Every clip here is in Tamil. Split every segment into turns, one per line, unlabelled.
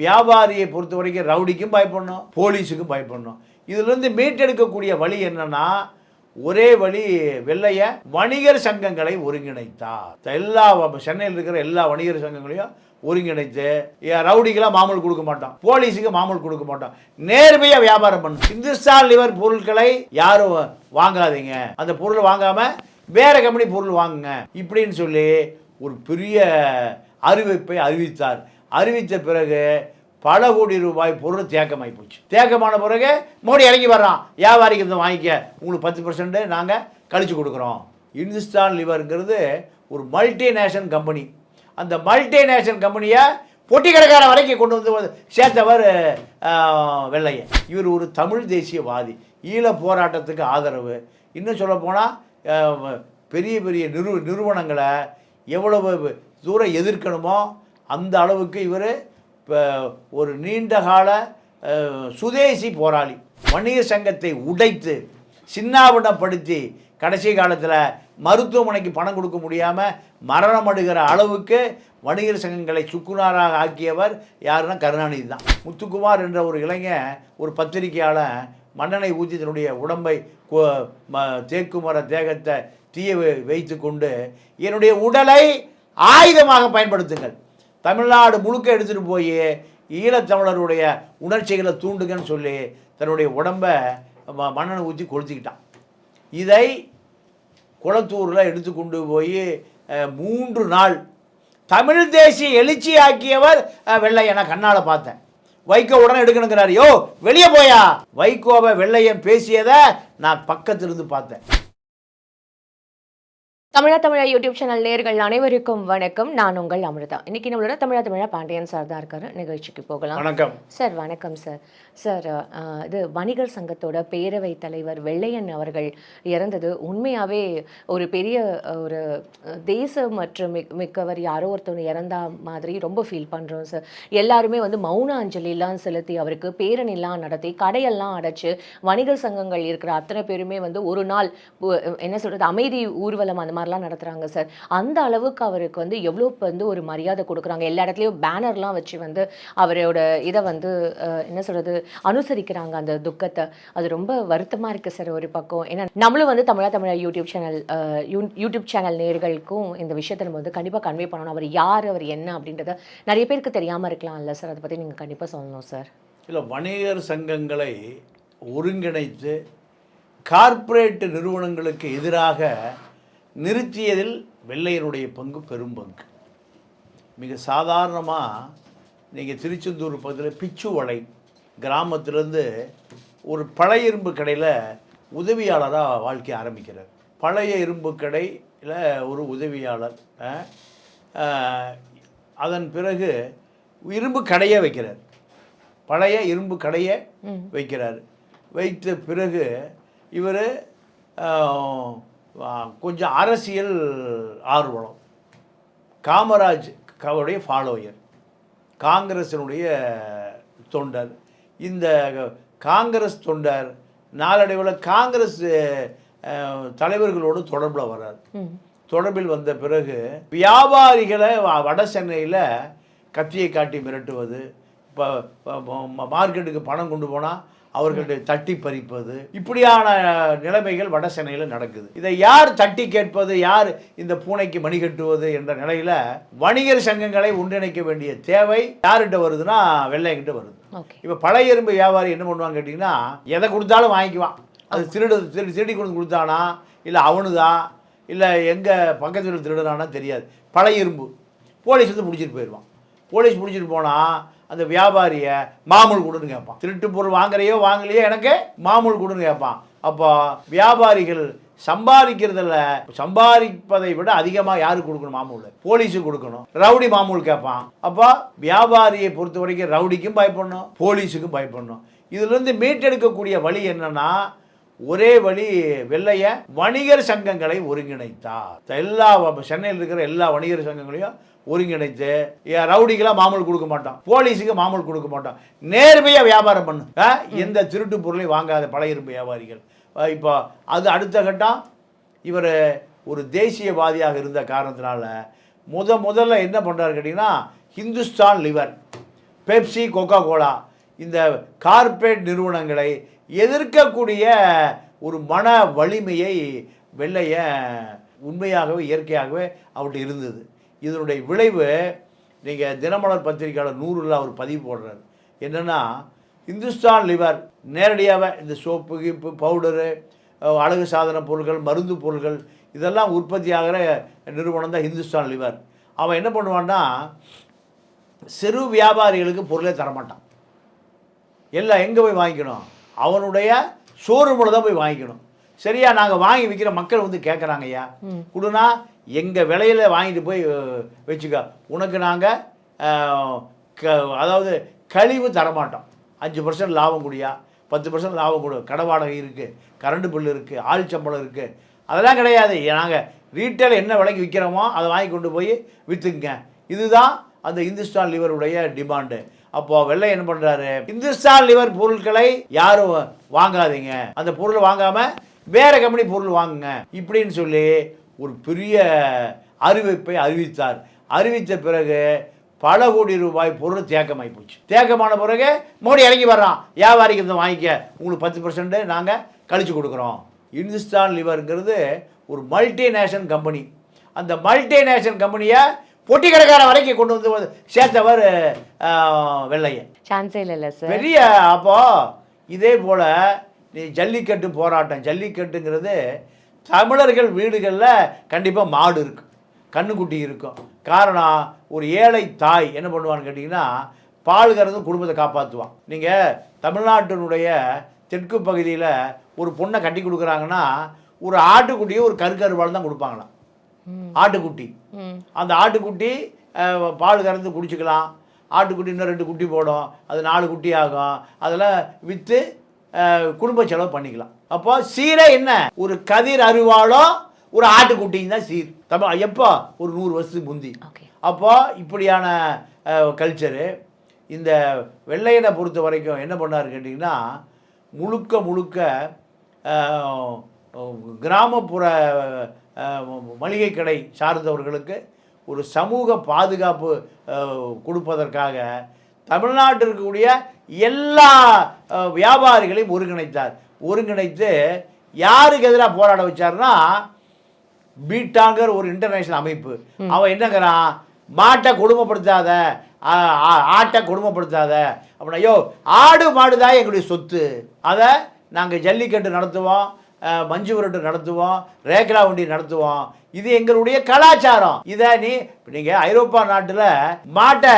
வியாபாரியை பொறுத்த வரைக்கும் ரவுடிக்கும் பயப்படணும் போலீஸுக்கும் பயப்படணும். இதிலிருந்து மீட்டெடுக்கக்கூடிய வழி என்னன்னா ஒரே வழி வெள்ளைய வணிகர் சங்கங்களை ஒருங்கிணைத்தார். எல்லா சென்னையில் இருக்கிற எல்லா வணிகர் சங்கங்களையும் ஒருங்கிணைத்து ரவுடிக்கெல்லாம் மாமூல் கொடுக்க மாட்டோம். போலீஸுக்கு மாமூல் கொடுக்க மாட்டோம். நேர்மையாக வியாபாரம் பண்ணும் இந்துஸ்தான் லிவர் பொருட்களை யாரும் வாங்காதீங்க. அந்த பொருள் வாங்காம வேற கம்பெனி பொருள் வாங்குங்க. இப்படின்னு சொல்லி ஒரு பெரிய அறிவிப்பை அறிவித்தார். அறிவித்த பிறகு பல கோடி ரூபாய் பொருள் தேக்கமாகி போச்சு. தேக்கமான பிறகு மோடி இறங்கி வர்றான். வியாபாரிக்கு இதை வாங்கிக்க. உங்களுக்கு பத்து பர்சன்ட் நாங்கள் கழிச்சு கொடுக்குறோம். இந்துஸ்தான் லிவருங்கிறது ஒரு மல்டிநேஷனல் கம்பெனி அந்த மல்டிநேஷனல் கம்பெனியை பொட்டி கடைக்கார வரைக்கும் கொண்டு வந்து சேர்த்தவர் வெள்ளையன். இவர் ஒரு தமிழ் தேசியவாதி. ஈழ போராட்டத்துக்கு ஆதரவு. இன்னும் சொல்லப்போனால் பெரிய பெரிய நிறு நிறுவனங்களை எவ்வளவு தூரம் எதிர்க்கணுமோ அந்த அளவுக்கு இவர் இப்போ ஒரு நீண்ட கால சுதேசி போராளி வணிக சங்கத்தை உடைத்து சின்னாபின்னப்படுத்தி கடைசி காலத்தில் மருத்துவமனைக்கு பணம் கொடுக்க முடியாமல் மரணம் அடைகிற அளவுக்கு வணிகர் சங்கங்களை சுக்குனாராக ஆக்கியவர் யாருன்னா கருணாநிதி தான். முத்துக்குமார் என்ற ஒரு இளைஞன் ஒரு பத்திரிகையாளர் மண்ணெண்ணெய் ஊற்றி தன்னுடைய உடம்பை ம- தேக்குமர தேகத்தை தீய வை- வைத்து கொண்டு என்னுடைய உடலை ஆயுதமாக பயன்படுத்துங்கள். தமிழ்நாடு முழுக்க எடுத்துகிட்டு போய் ஈழத்தமிழருடைய உணர்ச்சிகளை தூண்டுங்கன்னு சொல்லி தன்னுடைய உடம்பை மண்ணனை ஊற்றி கொளுத்திக்கிட்டான். இதை குளத்தூரில் எடுத்து கொண்டு போய் மூன்று நாள் தமிழ் தேசிய எழுச்சி ஆக்கியவர் வெள்ளையனை. கண்ணால் பார்த்தேன். வைகோ உடனே எடுக்கணுங்கிறாரு. யோ வெளியே போயா? வைகோவை வெள்ளையன் பேசியதை நான் பக்கத்திலிருந்து பார்த்தேன்.
தமிழா தமிழா யூடியூப் சேனல் நேர்கள் அனைவருக்கும் வணக்கம். நான் உங்கள் அமிர்தா. இன்னைக்கு நம்மளோட தமிழா தமிழா பாண்டியன் சார் தான் இருக்காரு. நிகழ்ச்சிக்கு போகலாம்.
வணக்கம்.
சார் வணக்கம் சார் சார் இது வணிகர் சங்கத்தோட பேரவை தலைவர் வெள்ளையன் அவர்கள் இறந்தது உண்மையாகவே ஒரு பெரிய ஒரு அஹ், தேச மற்றும் மிக்- மிக்கவர் யாரோ ஒருத்தவங்க இறந்தா மாதிரி ரொம்ப ஃபீல் பண்ணுறோம் சார் எல்லாருமே வந்து மௌன அஞ்சலிலாம் செலுத்தி அவருக்கு பேரணிலாம் நடத்தி கடையெல்லாம் அடைச்சு வணிகர் சங்கங்கள் இருக்கிற அத்தனை பேருமே வந்து ஒரு நாள் என்ன சொல்கிறது அமைதி ஊர்வலம் அந்த மாதிரிலாம் நடத்துகிறாங்க சார் அந்த அளவுக்கு அவருக்கு வந்து எவ்வளோ வந்து ஒரு மரியாதை கொடுக்குறாங்க? எல்லா இடத்துலையும் பேனர்லாம் வச்சு வந்து அவரோட இதை வந்து என்ன சொல்கிறது அனுசரிக்கிறாங்க அந்த துக்கத்தை. அது ரொம்ப வருத்தமாக இருக்குது சார் ஒரு பக்கம். ஏன்னா நம்மளும் வந்து Tamizha Tamizha YouTube channel YouTube channel நேர்களுக்கும் இந்த விஷயத்தை நம்ம வந்து கண்டிப்பாக கன்வே பண்ணணும். அவர் யார் அவர் என்ன அப்படின்றத நிறைய பேருக்கு தெரியாமல் இருக்கலாம்ல சார் அதை பற்றி நீங்கள் கண்டிப்பாக சொல்லணும் சார்
இல்லை வணிகர் சங்கங்களை ஒருங்கிணைத்து கார்ப்பரேட் நிறுவனங்களுக்கு எதிராக நிறுத்தியதில் வெள்ளையனுடைய பங்கு பெரும் பங்கு. மிக சாதாரணமாக நீங்கள் திருச்செந்தூர் பக்கத்தில் பிச்சுவளை கிராமத்திலேருந்து ஒரு பழைய இரும்பு கடையில் உதவியாளராக வாழ்க்கை ஆரம்பிக்கிறார். பழைய இரும்பு கடையில் ஒரு உதவியாளர் அதன் பிறகு இரும்பு கடையை வைக்கிறார். பழைய இரும்பு கடையை வைக்கிறார். வைத்த பிறகு இவர் கொஞ்சம் அரசியல் ஆர்வலம். காமராஜ் அவருடைய ஃபாலோயர் காங்கிரஸினுடைய தொண்டர். இந்த காங்கிரஸ் தொண்டர் நாளடைவில் காங்கிரஸ் தலைவர்களோடு தொடர்பில் வர்றார். தொடர்பில் வந்த பிறகு வியாபாரிகளை வட சென்னையில் கத்தியை காட்டி மிரட்டுவது இப்போ மார்க்கெட்டுக்கு பணம் கொண்டு போனால் அவர்களுடைய தட்டி பறிப்பது. இப்படியான நிலைமைகள் வட சென்னையில் நடக்குது. இதை யார் தட்டி கேட்பது? யார் இந்த பூனைக்கு மணி கட்டுவது என்ற நிலையில் வணிகர் சங்கங்களை ஒன்றிணைக்க வேண்டிய தேவை யார்கிட்ட வருதுன்னா வெள்ளையங்கிட்ட வருது. இப்போ பழைய இரும்பு வியாபாரி என்ன பண்ணுவாங்க கேட்டிங்கன்னா எதை கொடுத்தாலும் வாங்கிக்குவான். அது திருடு திருடி திருடி கொண்டு கொடுத்தானா? இல்லை அவனுதா? இல்லை எங்கே பக்கத்து வீட்டில் திருடுனானா தெரியாது. பழைய இரும்பு போலீஸ் வந்து பிடிச்சிட்டு போயிடுவான் போலீஸ் பிடிச்சிட்டு போனால் அந்த வியாபாரியை மாமூல் கொடுன்னு கேட்பான். திருட்டு பொருள் வாங்குறையோ வாங்கலையோ எனக்கு மாமூல் கொடுன்னு கேட்பான். அப்போ வியாபாரிகள் சம்பாதிக்கிறதுல சம்பாதிப்பதை விட அதிகமாக யாருக்கு கொடுக்கணும் மாமூல்? போலீஸுக்கு கொடுக்கணும். ரவுடி மாமூல் கேட்பான். அப்போ வியாபாரியை பொறுத்த வரைக்கும் ரவுடிக்கும் பயப்படணும் போலீஸுக்கும் பயப்படணும். இதுலேருந்து மீட்டெடுக்கக்கூடிய வழி என்னன்னா ஒரே வழி வெள்ளைய வணிகர் சங்கங்களை ஒருங்கிணைத்தார். எல்லா சென்னையில் இருக்கிற எல்லா வணிகர் சங்கங்களையும் ஒருங்கிணைத்து ரவுடிக்கெல்லாம் மாமூல் கொடுக்க மாட்டோம் போலீஸுக்கு மாமூல் கொடுக்க மாட்டோம் நேர்மையாக வியாபாரம் பண்ணு? எந்த திருட்டு பொருளையும் வாங்காத பழைய இரும்பு வியாபாரிகள். இப்போ அது அடுத்த கட்டம் இவர் ஒரு தேசியவாதியாக இருந்த காரணத்தினால முத முதல்ல என்ன பண்ணுறாரு கேட்டிங்கன்னா Hindustan Lever Pepsi Coca Cola இந்த கார்ப்பரேட் நிறுவனங்களை எதிர்க்கக்கூடிய ஒரு மன வலிமையை வெள்ளைய உண்மையாகவே இயற்கையாகவே அவர்கிட்ட இருந்தது. இதனுடைய விளைவு நீங்கள் தினமலர் பத்திரிகையாளர் நூறில் அவர் பதிவு போடுறாரு. என்னென்னா இந்துஸ்தான் லிவர் நேரடியாக இந்த சோப்பு கீப்பு பவுடரு அழகு சாதன பொருட்கள் மருந்து பொருட்கள் இதெல்லாம் உற்பத்தி ஆகிற நிறுவனம் தான் இந்துஸ்தான் லிவர். அவன் என்ன பண்ணுவான்னா சிறு வியாபாரிகளுக்கு பொருளே தரமாட்டான். எல்லாம் எங்கே போய் வாங்கிக்கணும்? அவனுடைய ஷோரூமில் தான் போய் வாங்கிக்கணும். சரியா? நாங்கள் வாங்கி விற்கிற மக்கள் வந்து கேட்குறாங்க ஐயா. கொடுனா எங்கள் விலையில் வாங்கிட்டு போய் வச்சுக்க. உனக்கு நாங்கள் அதாவது கழிவு தரமாட்டோம். அஞ்சு பர்சன்ட் லாபம் குடியா? பத்து பர்சன்ட் லாபம் கொடு. கடை வாடகை இருக்குது கரண்ட் பில்லு இருக்குது ஆள் சம்பளம் இருக்குது அதெல்லாம் கிடையாது. நாங்கள் ரீட்டைல் என்ன விலைக்கு விற்கிறோமோ அதை வாங்கி கொண்டு போய் விற்றுக்குங்க இதுதான் அந்த இந்துஸ்தான் லிவருடைய டிமாண்டு அப்போ வெள்ளை என்ன பண்ணுறாரு இந்துஸ்தான் லிவர் பொருட்களை யாரும் வாங்காதீங்க. அந்த பொருளை வாங்காமல் வேற கம்பெனி பொருள் வாங்குங்க. இப்படின்னு சொல்லி ஒரு பெரிய அறிவிப்பை அறிவித்தார். அறிவித்த பிறகு பல கோடி ரூபாய் பொருள் தேக்கமாகி போச்சு. தேக்கமான பிறகு மோடி இறங்கி வர்றான். வியாபாரிக்கு இதை வாங்கிக்க. உங்களுக்கு பத்து பர்சன்ட் நாங்கள் கழிச்சு கொடுக்குறோம். இந்துஸ்தான் லிவருங்கிறது ஒரு மல்டிநேஷனல் கம்பெனி அந்த மல்டிநேஷனல் கம்பெனியை பொட்டி கடைக்கார வரைக்கும் கொண்டு வந்து சேர்த்தவர் வெள்ளையன்.
சான்ஸே இல்லை சார்
பெரிய அப்போ இதே போல ஜல்லிக்கட்டு போராட்டம் ஜல்லிக்கட்டுங்கிறது தமிழர்கள் வீடுகளில் கண்டிப்பாக மாடு இருக்கும் கண்ணுக்குட்டி இருக்கும். காரணம் ஒரு ஏழை தாய் என்ன பண்ணுவான்னு கேட்டிங்கன்னா பால் கறந்து குடும்பத்தை காப்பாற்றுவான் நீங்கள் தமிழ்நாட்டினுடைய தெற்கு பகுதியில் ஒரு பொண்ணை கட்டி கொடுக்குறாங்கன்னா ஒரு ஆட்டுக்குட்டியை ஒரு கருக்கருவாள் தான் கொடுப்பாங்களாம். ஆட்டுக்குட்டி. அந்த ஆட்டுக்குட்டி பால் கறந்து குடிச்சுக்கலாம். ஆட்டுக்குட்டி இன்னும் ரெண்டு குட்டி போடும். அது நாலு குட்டி ஆகும். அதெல்லாம் விற்று குடும்ப செலவு பண்ணிக்கலாம். அப்போ சீரை என்ன? ஒரு கதிர் அருவாளோ ஒரு ஆட்டுக்குட்டியும் தான் சீர். தமிழ் எப்போ? ஒரு நூறு வருஷத்துக்கு முந்தி.
ஓகே.
அப்போ இப்படியான கல்ச்சரு இந்த வெள்ளையனை பொறுத்த வரைக்கும் என்ன பண்ணாரு கேட்டிங்கன்னா முழுக்க முழுக்க கிராமப்புற மளிகை கடை சார்ந்தவர்களுக்கு ஒரு சமூக பாதுகாப்பு கொடுப்பதற்காக தமிழ்நாட்டில் இருக்கக்கூடிய எல்லா வியாபாரிகளையும் ஒருங்கிணைத்தார். ஒருங்கிணைத்து யாருக்கு எதிராக போராட வச்சாருன்னா பீட்டாங்கிற ஒரு இன்டர்நேஷனல் அமைப்பு. அவன் என்னங்கிறான்? மாட்டை கொடுமைப்படுத்தாத ஆட்டை கொடுமைப்படுத்தாத. அப்படின்னா ஐயோ ஆடு மாடு தான் எங்களுடைய சொத்து. அதை நாங்கள் ஜல்லிக்கட்டு நடத்துவோம். மஞ்சு விரட்டு நடத்துவோம் ரேக்லா வண்டி நடத்துவோம் இது எங்களுடைய கலாச்சாரம். இதை நீ நீங்கள் ஐரோப்பா நாட்டில் மாட்டை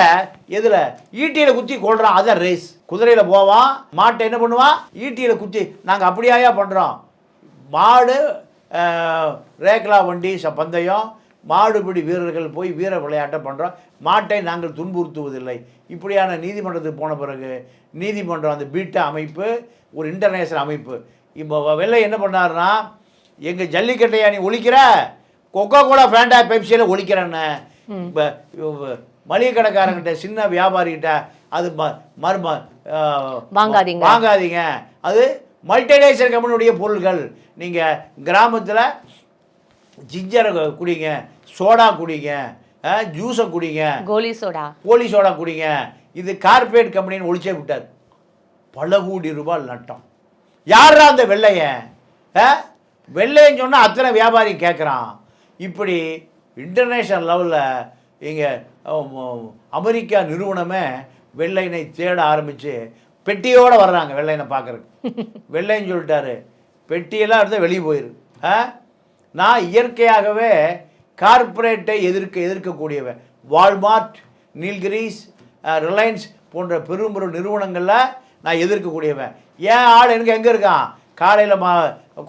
எதில்? ஈட்டியில் குத்தி கொள்றான் அதான் ரேஸ் குதிரையில் போவான் மாட்டை என்ன பண்ணுவான்? ஈட்டியில் குத்தி நாங்கள் அப்படியாயா பண்ணுறோம் மாடு ரேக்லா வண்டி ச பந்தயம் மாடுபிடி வீரர்கள் போய் வீர விளையாட்டை பண்ணுறோம் மாட்டை நாங்கள் துன்புறுத்துவதில்லை. இப்படியான நீதிமன்றத்துக்கு போன பிறகு நீதிமன்றம் அந்த பீட்டா அமைப்பு ஒரு இன்டர்நேஷனல் அமைப்பு. இப்போ வெள்ளை என்ன பண்ணாருன்னா எங்கள் ஜல்லிக்கட்டையா நீ ஒழிக்கிற கொக்கோ கோலா ஃபேண்டா பெப்சியில் ஒழிக்கிறேன்னு. இப்போ மளிகை கடைக்காரங்கிட்ட சின்ன வியாபாரிகிட்ட அது மர்ம
வாங்காதீங்க.
வாங்காதீங்க. அது மல்டிநேஷனல் கம்பெனியுடைய பொருள்கள். நீங்கள் கிராமத்தில் ஜிஞ்சரை குடிங்க சோடா குடிங்க ஜூஸை குடிங்க
கோலி சோடா.
போலி சோடா குடிங்க. இது கார்ப்பரேட் கம்பெனின்னு ஒழிச்சே விட்டார். பல கோடி ரூபாய் நட்டம். யாரா அந்த வெள்ளையன்? வெள்ளையன்னு சொன்னால் அத்தனை வியாபாரி கேட்குறான் இப்படி இன்டர்நேஷ்னல் லெவலில் இங்கே அமெரிக்கா நிறுவனமே வெள்ளையனை தேட ஆரம்பித்து பெட்டியோடு வர்றாங்க வெள்ளையனை பார்க்குறதுக்கு வெள்ளைன்னு சொல்லிட்டாரு. பெட்டியெல்லாம் இருந்தால் வெளியே போயிரு. நான் இயற்கையாகவே கார்ப்பரேட்டை எதிர்க்க எதிர்க்கக்கூடியவன். வால்மார்ட் நீல்கிரீஸ் ரிலையன்ஸ் போன்ற பெரும் பெரும் நிறுவனங்களில் நான் எதிர்க்கக்கூடியவன். ஏன் ஆள் எனக்கு எங்கே இருக்கான்? காலையில் மா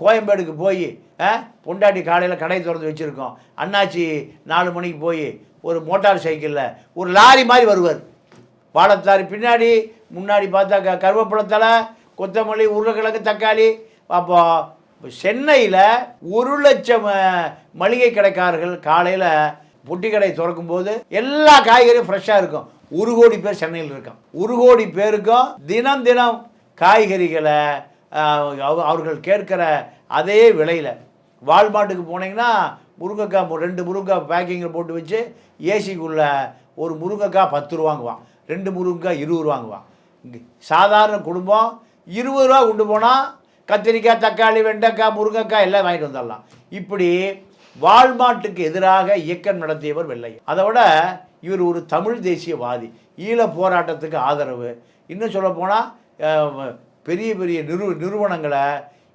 கோயம்பேடுக்கு போய் பொண்டாட்டி காலையில் கடை திறந்து வச்சுருக்கோம். அண்ணாச்சி நாலு மணிக்கு போய் ஒரு மோட்டார் சைக்கிளில் ஒரு லாரி மாதிரி வருவார். வாழைத்தாரி பின்னாடி முன்னாடி பார்த்தா க கருவேப்பிலத்தலை கொத்தமல்லி உருளைக்கிழங்கு தக்காளி. அப்போ சென்னையில் ஒரு லட்சம் மளிகை கடைக்காரர்கள் காலையில் பொட்டி கடை திறக்கும் போது எல்லா காய்கறியும் ஃப்ரெஷ்ஷாக இருக்கும். ஒரு கோடி பேர் சென்னையில் இருக்கான். ஒரு கோடி பேருக்கும் தினம் தினம் காய்கறிகளை அவர்கள் கேட்கிற அதே விலையில். வால்மார்ட்டுக்கு போனீங்கன்னா முருங்கைக்காய் ரெண்டு முருங்கைக்காய் பேக்கிங்கில் போட்டு வச்சு ஏசிக்குள்ள ஒரு முருங்கைக்காய் பத்து ரூபாங்குவான் ரெண்டு முருங்கைக்காய் இருபது ரூபாங்குவான் இங்கே சாதாரண குடும்பம் இருபது ரூபா கொண்டு போனால் கத்திரிக்காய் தக்காளி வெண்டைக்காய் முருங்கைக்காய் எல்லாம் வாங்கிட்டு வந்துடலாம். இப்படி வால்மார்ட்டுக்கு எதிராக இயக்கம் நடத்தியவர் வெள்ளை அதை விட இவர் ஒரு தமிழ் தேசியவாதி. ஈழ போராட்டத்துக்கு ஆதரவு. இன்னும் சொல்லப்போனால் பெரிய பெரிய நிறு நிறுவனங்களை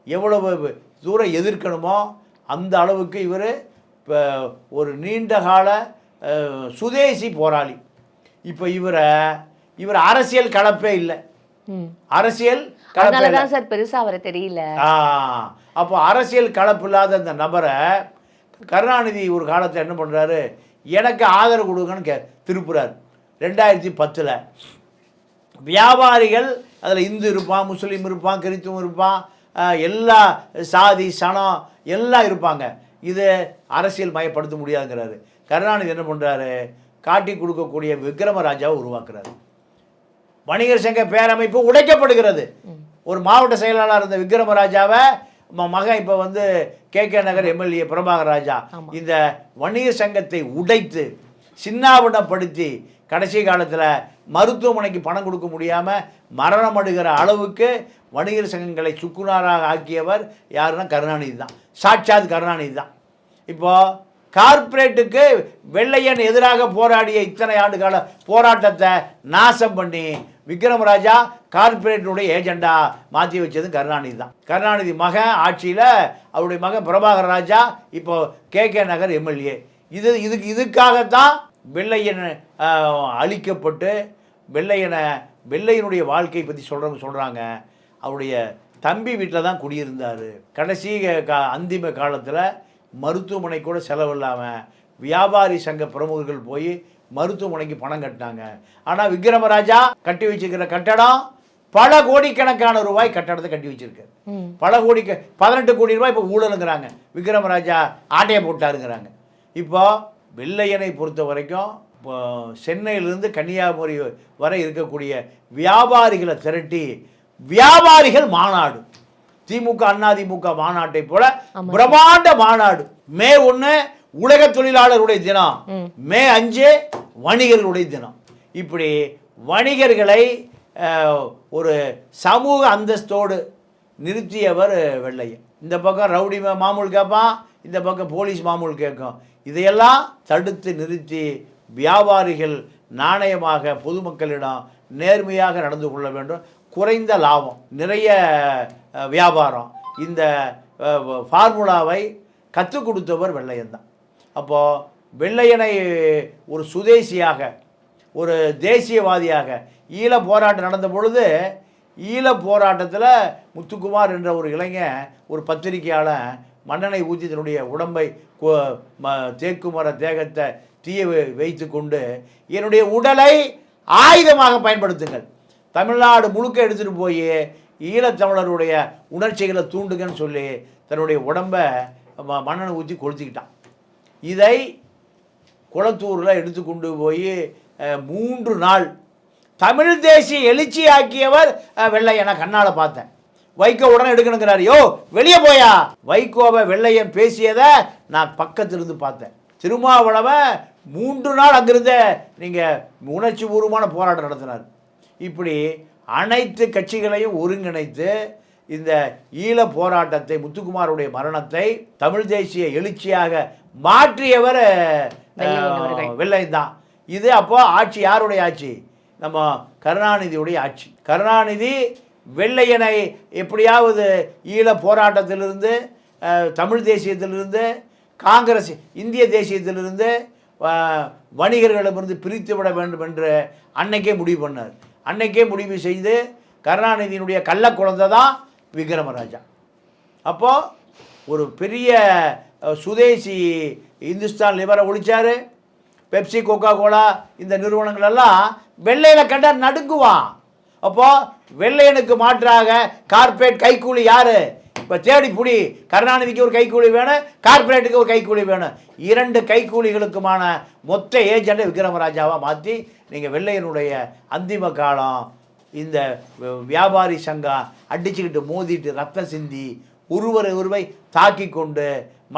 எவ்வளவு தூரம் எதிர்க்கணுமோ அந்த அளவுக்கு இவர் ஒரு நீண்ட கால சுதேசி போராளி. இப்போ இவரை இவர் அரசியல் கலப்பே இல்லை.
ம்.
அரசியல் கலப்பே
சார் பெருசா அவரை தெரியல.
அப்போ அரசியல் கலப்பு இல்லாத இந்த நபரை கருணாநிதி ஒரு காலத்தில் என்ன பண்ணுறாரு எனக்கு ஆதரவு கொடுங்கன்னு கே திருப்புறார். ரெண்டாயிரத்தி பத்தில். வியாபாரிகள் அதில் இந்து இருப்பான் முஸ்லீம் இருப்பான் கிறித்துவம் இருப்பான் எல்லா சாதி சனம் எல்லாம் இருப்பாங்க. இது அரசியல் மயப்படுத்த முடியாதுங்கிறாரு. கருணாநிதி என்ன பண்ணுறாரு காட்டி கொடுக்கக்கூடிய விக்ரமராஜாவை உருவாக்குறாரு. வணிகர் சங்க பேரமைப்பு உடைக்கப்படுகிறது. ஒரு மாவட்ட செயலாளர் இருந்த விக்ரமராஜாவை மகன் இப்போ வந்து K. K. Nagar MLA Prabhakar Raja. இந்த வணிகர் சங்கத்தை உடைத்து சின்னாபின்னப்படுத்தி கடைசி காலத்தில் மருத்துவமனைக்கு பணம் கொடுக்க முடியாமல் மரணம் அடைகிற அளவுக்கு வணிகர் சங்கங்களை சுக்குனாராக ஆக்கியவர் யாருன்னா கருணாநிதி தான். சாட்சாத் கருணாநிதி தான். இப்போது கார்ப்பரேட்டுக்கு வெள்ளையன் எதிராக போராடிய இத்தனை ஆண்டு கால போராட்டத்தை நாசம் பண்ணி விக்ரமராஜா கார்ப்பரேட்டினுடைய ஏஜெண்டா மாற்றி வச்சது கருணாநிதி தான். கருணாநிதி மகன் ஆட்சியில் அவருடைய மகன் பிரபாகர் ராஜா இப்போ கே கே நகர் எம்எல்ஏ. இது இதுக்கு இதுக்காகத்தான் வெள்ளையன் அழிக்கப்பட்டு வெள்ளையனை வெள்ளையனுடைய வாழ்க்கை பற்றி சொல்கிறவங்க சொல்கிறாங்க அவருடைய தம்பி வீட்டில் தான் குடியிருந்தார். கடைசி கா அந்திம காலத்தில் மருத்துவமனை கூட செலவில்லாமல் வியாபாரி சங்க பிரமுகர்கள் போய் மருத்துவமனைக்கு பணம் கட்டினாங்க. ஆனால் விக்ரமராஜா கட்டி வச்சிருக்கிற கட்டடம் பல கோடிக்கணக்கான ரூபாய் கட்டடத்தை கட்டி வச்சிருக்காரு. பல கோடி பதினெட்டு கோடி ரூபாய் இப்போ ஊழலுங்கிறாங்க. விக்ரமராஜா ஆட்டையை போட்டாருங்கிறாங்க. இப்போ வெள்ளையனை பொறுத்த வரைக்கும் சென்னையிலிருந்து கன்னியாகுமரி வரை இருக்கக்கூடிய வியாபாரிகளை திரட்டி வியாபாரிகள் மாநாடு. திமுக அதிமுக மாநாட்டை போல. பிரம்மாண்ட மாநாடு. மே ஒன்று உலக தொழிலாளருடைய தினம்.
ம்.
அஞ்சு வணிகர்களுடைய தினம். இப்படி வணிகர்களை ஒரு சமூக அந்தஸ்தோடு நிறுத்தியவர் வெள்ளையன். இந்த பக்கம் ரவுடி மாமூல் கேட்பான் இந்த பக்கம் போலீஸ் மாமூல் கேட்கும். இதையெல்லாம் தடுத்து நிறுத்தி வியாபாரிகள் நாணயமாக பொதுமக்களிடம் நேர்மையாக நடந்து கொள்ள வேண்டும். குறைந்த லாபம் நிறைய வியாபாரம். இந்த ஃபார்முலாவை கற்றுக் கொடுத்தவர் வெள்ளையன் தான். அப்போது வெள்ளையனை ஒரு சுதேசியாக ஒரு தேசியவாதியாக ஈழ போராட்டம் நடந்த பொழுது ஈழ போராட்டத்தில் முத்துக்குமார் என்ற ஒரு இளைஞன் ஒரு பத்திரிகையாளன் மண்ணெண்ணெய் ஊற்றி தன்னுடைய உடம்பை ம- தேக்குமர தேகத்தை தீய வைத்து கொண்டு என்னுடைய உடலை ஆயுதமாக பயன்படுத்துங்கள். தமிழ்நாடு முழுக்க எடுத்துகிட்டு போய் ஈழத்தமிழருடைய உணர்ச்சிகளை தூண்டுங்கன்னு சொல்லி தன்னுடைய உடம்பை ம- ஊற்றி கொளுத்திக்கிட்டான். இதை குளத்தூரில் எடுத்து கொண்டு போய் மூன்று நாள் தமிழ் தேசிய எழுச்சியாக்கியவர் வெள்ளையனை. கண்ணால் பார்த்தேன். வைகோ உடனே எடுக்கணுங்கிறாரு. யோ வெளியே போயா? வைகோவை வெள்ளையன் பேசியதை நான் பக்கத்திலிருந்து பார்த்தேன். திருமாவளவன் மூன்று நாள் அங்கிருந்தே நீங்கள் உணர்ச்சி பூர்வமான போராட்டம் நடத்தினார். இப்படி அனைத்து கட்சிகளையும் ஒருங்கிணைத்து இந்த ஈழ போராட்டத்தை முத்துக்குமாருடைய மரணத்தை தமிழ் தேசிய எழுச்சியாக மாற்றியவர். வெள்ளை தான் இது அப்போ ஆட்சி யாருடைய ஆட்சி? நம்ம கருணாநிதியுடைய ஆட்சி. கருணாநிதி வெள்ளையனை எப்படியாவது ஈழ போராட்டத்திலிருந்து தமிழ் தேசியத்திலிருந்து காங்கிரஸ் இந்திய தேசியத்திலிருந்து வணிகர்களிடமிருந்து பிரித்து விட வேண்டும் என்று அன்னைக்கே முடிவு பண்ணார். அன்னைக்கே முடிவு செய்து கருணாநிதியினுடைய கள்ள குழந்தை தான் விக்ரமராஜா. அப்போது ஒரு பெரிய சுதேசி இந்துஸ்தான் லிவரை ஒழிச்சார். பெப்சி கோகா கோலா இந்த நிறுவனங்கள் எல்லாம் வெள்ளையில் கண்டால் நடுங்குவான். அப்போது வெள்ளையனுக்கு மாற்றாக கார்ப்பரேட் கைக்கூலி யார்? இப்போ தேடி புடி கருணாநிதிக்கு ஒரு கைக்கூலி வேணும் கார்ப்பரேட்டுக்கு ஒரு கைக்கூலி வேணும். இரண்டு கைக்கூலிகளுக்குமான மொத்த ஏஜெண்டை விக்ரமராஜாவாக மாற்றி நீங்கள் வெள்ளையனுடைய அந்திம காலம் இந்த வியாபாரி சங்கம் அடிச்சுக்கிட்டு மோதிட்டு ரத்தம் சிந்தி ஒருவரை ஒருவை தாக்கி கொண்டு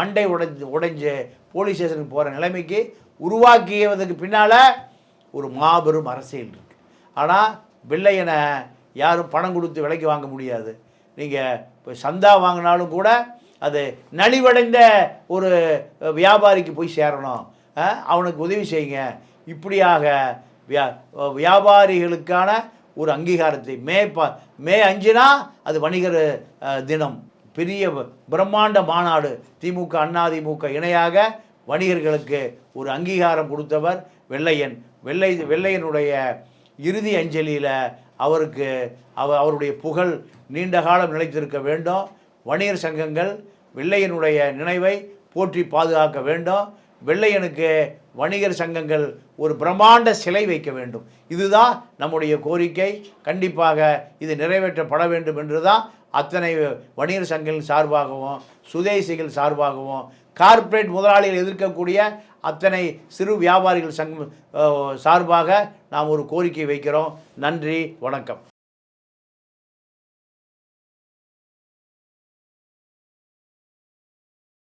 மண்டை உடைஞ்சு உடைஞ்சு போலீஸ் ஸ்டேஷனுக்கு போகிற நிலைமைக்கு உருவாக்கியதுக்கு பின்னால் ஒரு மாபெரும் அரசியல் இருக்குது ஆனால் வெள்ளையனை யாரும் பணம் கொடுத்து விலைக்கு வாங்க முடியாது. நீங்கள் இப்போ சந்தா வாங்கினாலும் கூட அது நலிவடைந்த ஒரு வியாபாரிக்கு போய் சேரணும். அவனுக்கு உதவி செய்யுங்க. இப்படியாக வியா வியாபாரிகளுக்கான ஒரு அங்கீகாரத்தை மே ப மே அஞ்சுனா அது வணிகர் தினம். பெரிய பிரம்மாண்ட மாநாடு. திமுக அதிமுக இணையாக வணிகர்களுக்கு ஒரு அங்கீகாரம் கொடுத்தவர் வெள்ளையன். வெள்ளை வெள்ளையனுடைய இறுதி அஞ்சலியில் அவருக்கு அவ அவருடைய புகழ் நீண்ட காலம் நிலைத்திருக்க வேண்டும். வணிகர் சங்கங்கள் வெள்ளையனுடைய நினைவை போற்றி பாதுகாக்க வேண்டும். வெள்ளையனுக்கு வணிகர் சங்கங்கள் ஒரு பிரம்மாண்ட சிலை வைக்க வேண்டும். இதுதான் நம்முடைய கோரிக்கை. கண்டிப்பாக இது நிறைவேற்றப்பட வேண்டும் என்று தான் அத்தனை வணிகர் சங்கங்கள் சார்பாகவும் சுதேசிகள் சார்பாகவும் கார்ப்பரேட் முதலாளிகள் எதிர்க்கக்கூடிய அத்தனை சிறு வியாபாரிகள் சங்கம் சார்பாக நாம் ஒரு கோரிக்கை வைக்கிறோம். நன்றி வணக்கம்.